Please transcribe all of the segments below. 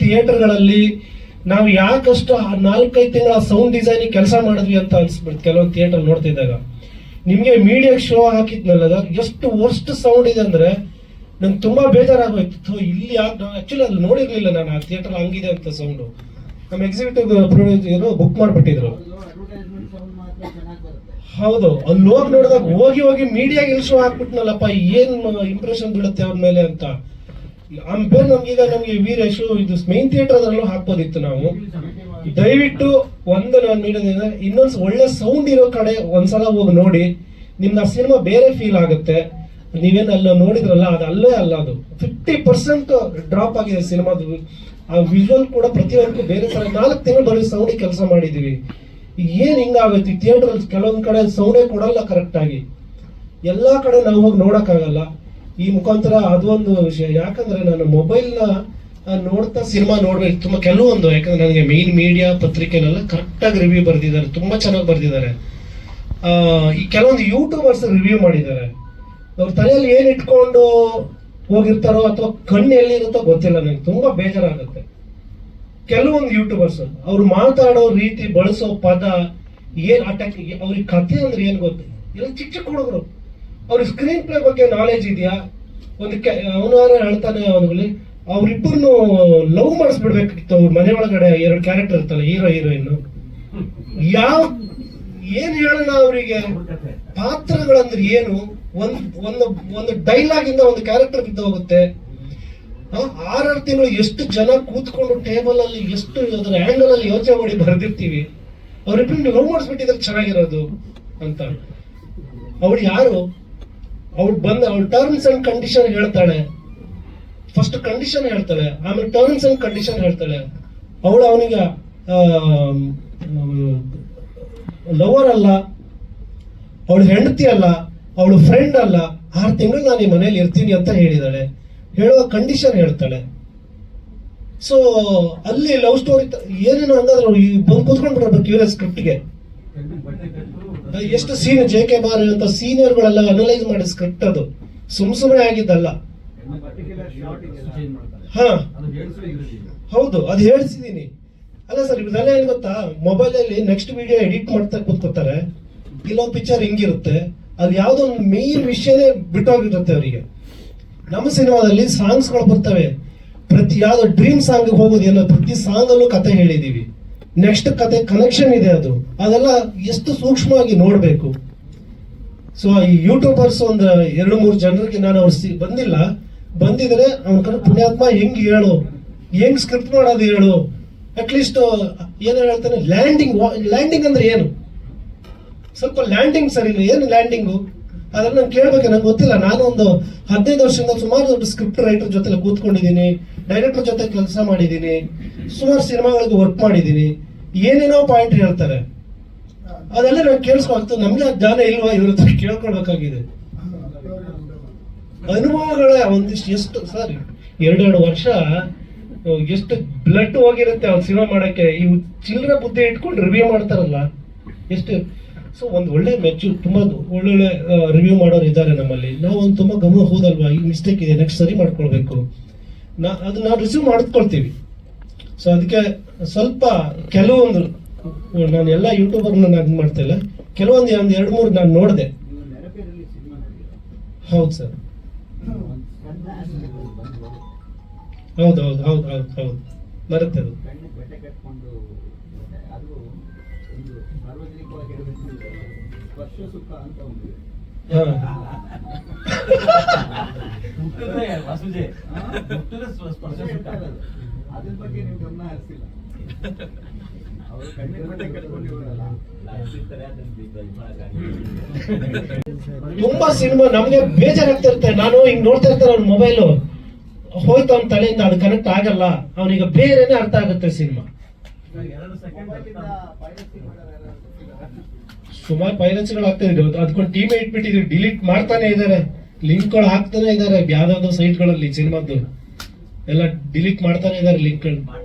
ಥಿಯೇಟರ್ಗಳಲ್ಲಿ ನಾವು ಯಾಕಷ್ಟು ಆ ನಾಲ್ಕೈದು ತಿಂಗಳ ಸೌಂಡ್ ಡಿಸೈನ್ ಕೆಲಸ ಮಾಡಿದ್ವಿ ಅಂತ ಅನ್ಸ್ಬಿಡ್ತು ಕೆಲವೊಂದು ಥಿಯೇಟರ್ ನೋಡ್ತಿದ್ದಾಗ. ನಿಮ್ಗೆ ಮೀಡಿಯಾ ಶೋ ಹಾಕಿದ್ನಲ್ಲ ಎಷ್ಟು ವರ್ಸ್ಟ್ ಸೌಂಡ್ ಇದೆ ಅಂದ್ರೆ ನಂಗೆ ತುಂಬಾ ಬೇಜಾರಾಗೋಯ್ತು. ಇಲ್ಲಿ ಯಾಕೆ ಆಕ್ಚುಲಿ ಅದು ನೋಡಿರ್ಲಿಲ್ಲ ನಾನು ಆ ಥಿಯೇಟರ್ ಹಂಗಿದೆ ಅಂತ ಸೌಂಡ್ ನಮ್ಮ ಎಕ್ಸಿಕ್ಯೂಟಿವ್ ಪ್ರೊಡ್ಯೂಸರ್ ಬುಕ್ ಮಾಡ್ಬಿಟ್ಟಿದ್ರು. ಹೌದು, ಅಲ್ಲಿ ಹೋಗಿ ನೋಡಿದಾಗ ಹೋಗಿ ಹೋಗಿ ಮೀಡಿಯಾ ಶೋ ಹಾಕ್ಬಿಟ್ನಲ್ಲಪ್ಪ, ಏನು ಇಂಪ್ರೆಷನ್ ಬೀಳುತ್ತೆ ಅವ್ರ ಮೇಲೆ ಅಂತ. ಆಮೇಲೆ ನಮ್ಗೀಗ ನಮ್ಗೆ ವೀರೇಶು ಇದು ಮೈನ್ ಥಿಯೇಟರ್ ಅದರಲ್ಲೂ ಹಾಕ್ಬೋದಿತ್ತು ನಾವು. ದಯವಿಟ್ಟು ಒಂದು ನಾನು ನೀಡೋದ್ರಿಂದ ಇನ್ನೊಂದು ಒಳ್ಳೆ ಸೌಂಡ್ ಇರೋ ಕಡೆ ಒಂದ್ಸಲ ಹೋಗಿ ನೋಡಿ. ನಿಮ್ಗೆ ಆ ಸಿನಿಮಾ ಬೇರೆ ಫೀಲ್ ಆಗುತ್ತೆ. ನೀವೇನು ಅಲ್ಲ ನೋಡಿದ್ರಲ್ಲ, ಅದು ಅಲ್ಲೇ ಅಲ್ಲ ಅದು. ಫಿಫ್ಟಿ ಪರ್ಸೆಂಟ್ ಡ್ರಾಪ್ ಆಗಿದೆ ಸಿನಿಮಾದು ಆ ವಿಜುವಲ್ ಕೂಡ ಪ್ರತಿಯೊಂದಕ್ಕೂ ಬೇರೆ ತರ. ನಾಲ್ಕು ತಿಂಗಳು ಬರೀ ಸೌಂಡ್ ಕೆಲಸ ಮಾಡಿದೀವಿ. ಏನು ಹಿಂಗಾಗುತ್ತೆ ಥಿಯೇಟರ್ ಕೆಲವೊಂದು ಕಡೆ ಸೌಂಡೇ ಕೊಡಲ್ಲ ಕರೆಕ್ಟಾಗಿ ಎಲ್ಲಾ ಕಡೆ ನಾವು ಹೋಗಿ ನೋಡಕ್ಕಾಗಲ್ಲ. ಈ ಮುಖಾಂತರ ಅದೊಂದು ವಿಷಯ. ಯಾಕಂದ್ರೆ ನಾನು ಮೊಬೈಲ್ನ ನೋಡ್ತಾ ಸಿನಿಮಾ ನೋಡ್ಬೇಕು. ತುಂಬಾ ಕೆಲವೊಂದು, ಯಾಕಂದ್ರೆ ನನಗೆ ಮೇನ್ ಮೀಡಿಯಾ ಪತ್ರಿಕೆನೆಲ್ಲ ಕರೆಕ್ಟಾಗಿ ರಿವ್ಯೂ ಬರೆದಿದ್ದಾರೆ. ತುಂಬಾ ಚೆನ್ನಾಗಿ ಬರೆದಿದ್ದಾರೆ. ಈ ಕೆಲವೊಂದು ಯೂಟ್ಯೂಬರ್ಸ್ ರಿವ್ಯೂ ಮಾಡಿದ್ದಾರೆ. ಅವ್ರ ತಲೆಯಲ್ಲಿ ಏನು ಇಟ್ಕೊಂಡು ಹೋಗಿರ್ತಾರೋ ಅಥವಾ ಕಣ್ಣು ಎಲ್ಲಿರುತ್ತೋ ಗೊತ್ತಿಲ್ಲ ನನಗೆ ತುಂಬಾ ಬೇಜಾರಾಗುತ್ತೆ. ಕೆಲವೊಂದು ಯೂಟ್ಯೂಬರ್ಸ್ ಅವ್ರು ಮಾತಾಡೋ ರೀತಿ, ಬಳಸೋ ಪದ, ಏನ್ ಅಟ್ಯಾಕ್, ಅವ್ರಿಗೆ ಕಥೆ ಅಂದ್ರೆ ಏನು ಗೊತ್ತಿಲ್ಲ ಎಲ್ಲ ಚಿಕ್ಕ ಚಿಕ್ಕ ಹುಡುಗರು. ಅವ್ರಿಗೆ ಸ್ಕ್ರೀನ್ ಪ್ಲೇ ಬಗ್ಗೆ ನಾಲೆಜ್ ಇದೆಯಾ? ಒಂದು ಅವನಾರ ಹೇಳ್ತಾನೆ ಅವನಲ್ಲಿ ಅವ್ರಿಬ್ಬರನ್ನು ಲವ್ ಮಾಡಿಸ್ಬಿಡ್ಬೇಕಿತ್ತು. ಅವ್ರ ಮನೆ ಒಳಗಡೆ ಎರಡು ಕ್ಯಾರೆಕ್ಟರ್ ಇರ್ತಲ್ಲ ಹೀರೋ ಹೀರೋಯಿನ್ ಯಾವ ಏನ್ ಹೇಳೋಣ ಅವರಿಗೆ? ಪಾತ್ರಗಳಂದ್ರೆ ಏನು? ಒಂದ್, ಒಂದು ಒಂದು ಡೈಲಾಗ್ ಇಂದ ಒಂದು ಕ್ಯಾರೆಕ್ಟರ್ ಬಿದ್ದು ಹೋಗುತ್ತೆ. ಆರಾರು ತಿಂಗಳು ಎಷ್ಟು ಜನ ಕೂತ್ಕೊಂಡು ಟೇಬಲ್ ಅಲ್ಲಿ ಎಷ್ಟು ಅದರ ಆಂಗಲ್ ಅಲ್ಲಿ ಯೋಚನೆ ಮಾಡಿ ಬರ್ದಿರ್ತೀವಿ. ಅವ್ರಿಬ್ರು ಲವ್ ಮಾಡಿಸ್ಬಿಟ್ಟಿದ್ರೆ ಚೆನ್ನಾಗಿರೋದು ಅಂತ. ಅವಳು ಯಾರು? ಅವಳು ಬಂದ ಅವ್ಳು ಟರ್ಮ್ಸ್ ಅಂಡ್ ಕಂಡೀಷನ್ ಹೇಳ್ತಾಳೆ. ಫಸ್ಟ್ ಕಂಡೀಷನ್ ಹೇಳ್ತಾಳೆ, ಆಮೇಲೆ ಟರ್ಮ್ಸ್ ಅಂಡ್ ಕಂಡೀಷನ್ ಹೇಳ್ತಾಳೆ. ಅವಳು ಅವನಿಗೆ ಲವರ್ ಅಲ್ಲ, ಅವಳು ಹೆಂಡತಿ ಅಲ್ಲ, ಅವಳು ಫ್ರೆಂಡ್ ಅಲ್ಲ, ಆರು ತಿಂಗಳು ನಾನು ಈ ಮನೇಲಿ ಇರ್ತೀನಿ ಅಂತ ಹೇಳಿದಾಳೆ. ಹೇಳುವ ಕಂಡೀಷನ್ ಹೇಳ್ತಾಳೆ. ಸೊ ಅಲ್ಲಿ ಲವ್ ಸ್ಟೋರಿ ಏನೇನು ಈ ಬಂದು ಕೂತ್ಕೊಂಡ್ಬಿಟ್ರೆ ಕ್ಯೂರಿಯಸ್ ಸ್ಕ್ರಿಪ್ಟ್ಗೆ ಎಷ್ಟು ಸೀನ್ ಜೆ ಕೆ ಬಾರ್ ಅಂತ ಸೀನಿಯರ್ಗಳೆಲ್ಲ ಅನಲೈಸ್ ಮಾಡಿ ಸ್ಕ್ರಿಪ್ಟ್ ಅದು. ಸುಮ್ ಸುಮ್ಮನೆ ಆಗಿದ್ದಲ್ಲ. ಹಾ. ಹೌದು ಅದು ಹೇಳ್ತಿದ್ದೀನಿ ಅಲ್ಲ ಸರ್ ಇದೆಲ್ಲ ಏನ್ ಗೊತ್ತಾ? ಮೊಬೈಲ್ ಅಲ್ಲಿ ನೆಕ್ಸ್ಟ್ ವಿಡಿಯೋ ಎಡಿಟ್ ಮಾಡ್ತಾ ಕೂತ್ಕೋತಾರೆ. ಇಲ್ಲೊಂದು ಪಿಕ್ಚರ್ ಹಿಂಗಿರುತ್ತೆ. ಅದು ಯಾವ್ದೋ ಒಂದು ಮೇನ್ ವಿಷಯನೇ ಬಿಟ್ಟೋಗಿರುತ್ತೆ ಅವರಿಗೆ. ನಮ್ಮ ಸಿನಿಮಾದಲ್ಲಿ ಸಾಂಗ್ಸ್ಗಳು ಬರ್ತವೆ. ಪ್ರತಿ ಯಾವ್ದೋ ಡ್ರೀಮ್ ಸಾಂಗ್ ಹೋಗೋದು ಏನೋ ಪ್ರತಿ ಸಾಂಗ್ ಅಲ್ಲೂ ಕತೆ ಹೇಳಿದೀವಿ. ನೆಕ್ಸ್ಟ್ ಕತೆ ಕನೆಕ್ಷನ್ ಇದೆ ಅದು. ಅದೆಲ್ಲ ಎಷ್ಟು ಸೂಕ್ಷ್ಮವಾಗಿ ನೋಡ್ಬೇಕು. ಸೊ ಈ ಯೂಟ್ಯೂಬರ್ಸ್ ಒಂದು ಎರಡು ಮೂರು ಜನರಿಗೆ ನಾನು ಅವ್ರು ಬಂದಿಲ್ಲ. ಬಂದಿದ್ರೆ ಅವ್ನ ಕಡೆ ಪುಣ್ಯಾತ್ಮ ಹೆಂಗ್ ಹೇಳು? ಹೆಂಗ್ ಸ್ಕ್ರಿಪ್ಟ್ ಮಾಡೋದು ಹೇಳು? ಅಟ್ಲೀಸ್ಟ್ ಏನೋ ಹೇಳ್ತಾನೆ? ಲ್ಯಾಂಡಿಂಗ್ ಲ್ಯಾಂಡಿಂಗ್ ಅಂದ್ರೆ ಏನು? ಸ್ವಲ್ಪ ಲ್ಯಾಂಡಿಂಗ್ ಸರಿ ಇಲ್ಲ. ಏನು ಲ್ಯಾಂಡಿಂಗು ಅದನ್ನ ನಾನು ಕೇಳ್ಬೇಕು. ನಂಗೆ ಗೊತ್ತಿಲ್ಲ. ನಾನು ಒಂದು ಹದಿನೈದು ವರ್ಷದಿಂದ ಸುಮಾರು ದೊಡ್ಡ ಸ್ಕ್ರಿಪ್ಟ್ ರೈಟರ್ ಜೊತೆ ಕೂತ್ಕೊಂಡಿದ್ದೀನಿ. ಡೈರೆಕ್ಟರ್ ಜೊತೆ ಕೆಲಸ ಮಾಡಿದ್ದೀನಿ. ಸುಮಾರು ಸಿನಿಮಾಗಳಿಗೆ ವರ್ಕ್ ಮಾಡಿದ್ದೀನಿ. ಏನೇನೋ ಪಾಯಿಂಟ್ ಹೇಳ್ತಾರೆ. ಅದೆಲ್ಲ ನಾವು ಕೇಳಿಸ್ಕೊಂತ ನಮ್ಗೆ ಜ್ಞಾನ ಇಲ್ವಾ ಇವ್ರ ಹತ್ರ ಕೇಳ್ಕೊಳ್ಬೇಕಾಗಿದೆ. ಅನುಭವಗಳ ಒಂದಿಷ್ಟು ಎಷ್ಟು ಸರ್ ಎರಡೆರಡು ವರ್ಷ ಎಷ್ಟು ಬ್ಲಡ್ ಹೋಗಿರುತ್ತೆ ಅವ್ನು ಸಿನಿಮಾ ಮಾಡೋಕ್ಕೆ. ಇವು ಚಿಲ್ಲರೆ ಬುದ್ಧಿ ಇಟ್ಕೊಂಡು ರಿವ್ಯೂ ಮಾಡ್ತಾರಲ್ಲ, ಎಷ್ಟು ಸೊ, ಒಂದು ಒಳ್ಳೆ ಮೆಚ್ಚು, ತುಂಬಾ ಒಳ್ಳೊಳ್ಳೆ ರಿವ್ಯೂ ಮಾಡೋರು ಇದ್ದಾರೆ ನಮ್ಮಲ್ಲಿ. ನಾವು ಒಂದು ತುಂಬ ಗಮನ ಹೋದಲ್ವಾ? ಈ ಮಿಸ್ಟೇಕ್ ಇದೆ ನೆಕ್ಸ್ಟ್ ಸರಿ ಮಾಡ್ಕೊಳ್ಬೇಕು. ನಾ ಅದು ನಾವು ರಿಸೀವ್ ಮಾಡ್ಕೊಳ್ತೀವಿ. ಸೊ ಅದಕ್ಕೆ ಸ್ವಲ್ಪ ಕೆಲವೊಂದು, ನಾನು ಎಲ್ಲ ಯೂಟ್ಯೂಬರ್ ನಾನು ಅದ್ ಕೆಲವೊಂದು ಒಂದು ಎರಡು ಮೂರು ನಾನು ನೋಡಿದೆ. ಹೌದು ಸರ್. ಹೌದು ಹೌದು ಹೌದು ಹೌದು ಹೌದು. ಬರುತ್ತೆ ಅದು. ಅದ್ರ ಬಗ್ಗೆ ನೀವು ಗಮನ ಹರಿಸಿಲ್ಲ. ತುಂಬಾ ಸಿನಿಮಾ ನಮ್ಗೆ ಬೇಜಾರಾಗ್ತಿರುತ್ತೆ. ನಾನು ಹಿಂಗ್ ನೋಡ್ತಾ ಇರ್ತಾರೆ ಅವ್ನ ಮೊಬೈಲು. ಹೋಯ್ತು ಅವ್ನ ತಲೆಯಿಂದ, ಅದು ಕನೆಕ್ಟ್ ಆಗಲ್ಲ. ಅವನಿಗೆ ಬೇರೆನೆ ಅರ್ಥ ಆಗುತ್ತೆ ಸಿನಿಮಾ. ಸುಮಾರು ಪೈರಸಿಗಳು ಆಗ್ತಿದ್ರು ಅದಕ್ಕೊಂದು ಟೀಮೇ ಇಟ್ಬಿಟ್ಟಿದ್ರು. ಡಿಲೀಟ್ ಮಾಡ್ತಾನೆ ಇದಾರೆ. ಲಿಂಕ್ಗಳು ಹಾಕ್ತಾನೆ ಇದಾರೆ. ಯಾವ್ದಾವ್ದೋ ಸೈಟ್ಗಳಲ್ಲಿ ಸಿನಿಮಾದ್ದು. ಎಲ್ಲ ಡಿಲೀಟ್ ಮಾಡ್ತಾನೆ ಇದಾರೆ ಲಿಂಕ್ಗಳು.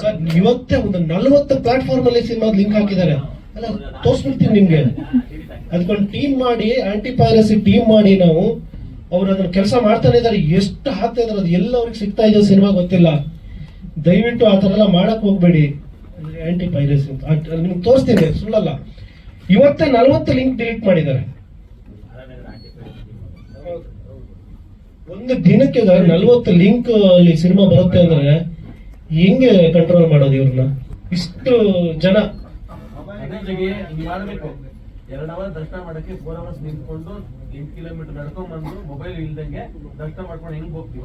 ಸರ್ ಇವತ್ತೇ ಒಂದು ನಲ್ವತ್ತು ಪ್ಲಾಟ್ಫಾರ್ಮ್ ಅಲ್ಲಿ ಸಿನಿಮಾ ಲಿಂಕ್ ಹಾಕಿದ್ದಾರೆ. ಅಲ್ಲ ತೋರಿಸ್ಬಿಡ್ತೀನಿ ನಿಮ್ಗೆ. ಅದಕ್ಕೊಂದು ಟೀಮ್ ಮಾಡಿ ಆಂಟಿ ಪೈರಸಿ ಟೀಮ್ ಮಾಡಿ ನಾವು ಅವ್ರು ಅದನ್ನ ಕೆಲಸ ಮಾಡ್ತಾನೆ ಇದ್ದಾರೆ. ಎಷ್ಟು ಹಾಕ್ತಾ ಇದಾರೆ ಅದು ಎಲ್ಲ ಅವ್ರಿಗೆ ಸಿಗ್ತಾ ಇದೆ ಸಿನಿಮಾ ಗೊತ್ತಿಲ್ಲ. ದಯವಿಟ್ಟು ಆ ಥರ ಎಲ್ಲ ಮಾಡಕ್ ಹೋಗ್ಬೇಡಿ. ಆಂಟಿ ಪೈರಸಿ ನಿಮ್ಗೆ ತೋರಿಸ್ತೀನಿ ಸುಳ್ಳಲ್ಲ. ಇವತ್ತೇ ನಲವತ್ತು ಲಿಂಕ್ ಡಿಲೀಟ್ ಮಾಡಿದ್ದಾರೆ. ಒಂದು ದಿನಕ್ಕೆ ನಲ್ವತ್ತು ಲಿಂಕ್ ಅಲ್ಲಿ ಸಿನಿಮಾ ಬರುತ್ತೆ ಅಂದ್ರೆ ಹೆಂಗೆ ಕಂಟ್ರೋಲ್ ಮಾಡೋದು ಇವ್ರನ್ನ? ಇಷ್ಟು ಜನ. ಎರಡ್ ಅವರ್ ದರ್ಶನ ಮಾಡಕ್ಕೆ ಫೋರ್ ಅವರ್ಸ್ ನಿಂತ್ಕೊಂಡು ಎಂಟ್ ಕಿಲೋಮೀಟರ್ ನಡ್ಕೊಂಡ್ ಬಂದು ಮೊಬೈಲ್ ಇಲ್ದಂಗೆ ದರ್ಶನ ಮಾಡ್ಕೊಂಡು ಹೆಂಗ್ ಹೋಗ್ತೀವ?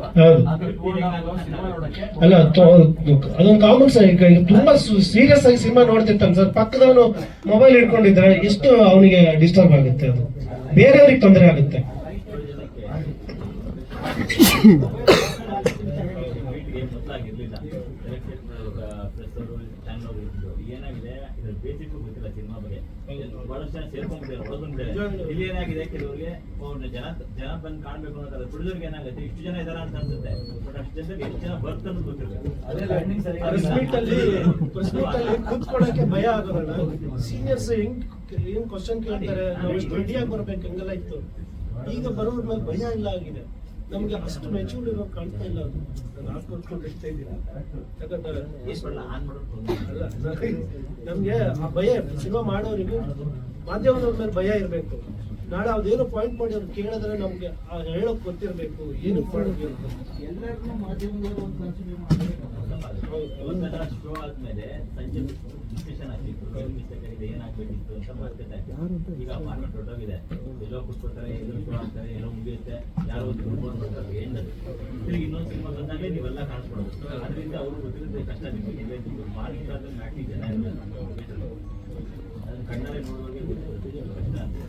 ಅಲ್ಲ ಅದೊಂದು ಕಾಮನ್ ಈಗ ತುಂಬಾ ಸೀರಿಯಸ್ ಆಗಿ ಸಿನಿಮಾ ನೋಡ್ತಿರ್ತಾನೆ ಸರ್. ಪಕ್ಕದವನು ಮೊಬೈಲ್ ಹಿಡ್ಕೊಂಡಿದ್ರೆ ಎಷ್ಟು ಅವನಿಗೆ ಡಿಸ್ಟರ್ಬ್ ಆಗುತ್ತೆ ಅದು? ಬೇರೆಯವ್ರಿಗೆ ತೊಂದರೆ ಆಗುತ್ತೆ ಮೀಟಿಗೆ ಮೊದಲಾಗಿರ್ಲಿಲ್ಲ ಎಲೆಕ್ಷನ್ ಪ್ರೆಸ್ ಚಾನಲ್ ಇತ್ತು ಏನಾಗಿದೆ ಇದ್ರ ಬೇಸಿಕ್ ಗೊತ್ತಿಲ್ಲ ಸಿನಿಮಾ ಬಗ್ಗೆ ಬಹಳಷ್ಟು ಜನ ಸೇರ್ಕೊಂಡ್ಬಿಟ್ಟಿದ್ದಾರೆ ಹೊರಗೊಂಡಿದ್ದಾರೆ ಇಲ್ಲಿ ಏನಾಗಿದೆ ಜನ ಕಾಣ್ಬೇಕು ಪ್ರೊಡ್ಯೂಸರ್ಗೆ ಏನಾಗುತ್ತೆ ಇಷ್ಟು ಜನ ಇದಾರ ಅಂತ ಅನ್ಸುತ್ತೆ ಬಟ್ ಜನರಿಗೆ ಎಷ್ಟು ಜನ ಬರ್ತ್ ಅನ್ನೋದು ಗೊತ್ತಿರಬೇಕು ಅದೇ landing ಸರಿಯಾಗಿ ಪ್ರೆಸ್ ಅಲ್ಲಿ ಪ್ರೆಸ್ ಮೀಟ್ ಭಯ ಆಗೋದಲ್ಲ ಸೀನಿಯರ್ಸ್ ಹೆಂಗ್, ಏನ್ ಕ್ವಶನ್ ಕೇಳ್ತಾರೆ? ರೆಡಿಯಾಗಿ ಬರ್ಬೇಕು ಇತ್ತು. ಈಗ ಬರೋದ್ರ ಮೇಲೆ ಭಯ ಇಲ್ಲ ಆಗಿದೆ. ನಮ್ಗೆ ಅಷ್ಟು ಮೆಚೂರ್ಡ್ ಇರೋ ಕಾಣ್ತಾ ಇಲ್ಲ ಅದು. ನಾನು ಹಾಕಿ ಹೇಳ್ತಾ ಇದ್ದೀರಾ ಯಾಕಂದ್ರೆ ನಮ್ಗೆ ಆ ಭಯ ಸಿನಿಮಾ ಮಾಡೋರಿಗೆ ಮಾಧ್ಯಮದವ್ರ ಮೇಲೆ ಭಯ ಇರಬೇಕು. ನಾಳೆ ಅವ್ರೇನು ಪಾಯಿಂಟ್ ಮಾಡಿ ಅವ್ರು ಕೇಳಿದ್ರೆ ನಮಗೆ ಆ ಹೇಳೋಕ್ ಗೊತ್ತಿರಬೇಕು ಏನು ಮಾಡಿದ್ವಿ ಅಂತ. ಎಲ್ಲರನ್ನೂ ಮಾಧ್ಯಮದವರು ಕನ್ಸಿಡರ್ ಮಾಡಬೇಕು. ಶೋ ಆದ್ಮೇಲೆ ಸಂಜೆ ಆಗ್ತಿತ್ತು ಏನಾಗ್ಬೇಕಿತ್ತು ಅಂತ ಈಗ ಫಾರ್ಮೆಟ್ ಹೊರಟೋಗಿದೆ ಎಲ್ಲೋ ಕೂತ್ಕೊಳ್ತಾರೆ ಎಲ್ಲೋ ಮುಗಿಯುತ್ತೆ ಯಾರೋ ಒಂದು ಮಾಡ್ತಾರೆ ಎಂಡ್? ತಿರ್ಗಿ ಇನ್ನೊಂದು ಸಿನಿಮಾ ಬಂದಾಗಲೇ ನೀವೆಲ್ಲ ಕಾಣಿಸ್ಕೊಡೋದು ಅದರಿಂದ ಅವರು ಗೊತ್ತಿರುತ್ತೆ ಕಷ್ಟ ನಿಮಗೆ ಮಾರ್ನಿಂಗ್ ಆದ್ರೆ ಮ್ಯಾಟಿ ಜನ ಅದನ್ನ ಕಣ್ಣಲ್ಲೇ ನೋಡುವಾಗೆ ಗೊತ್ತಿರುತ್ತೆ ಕಷ್ಟ ಅಂತ.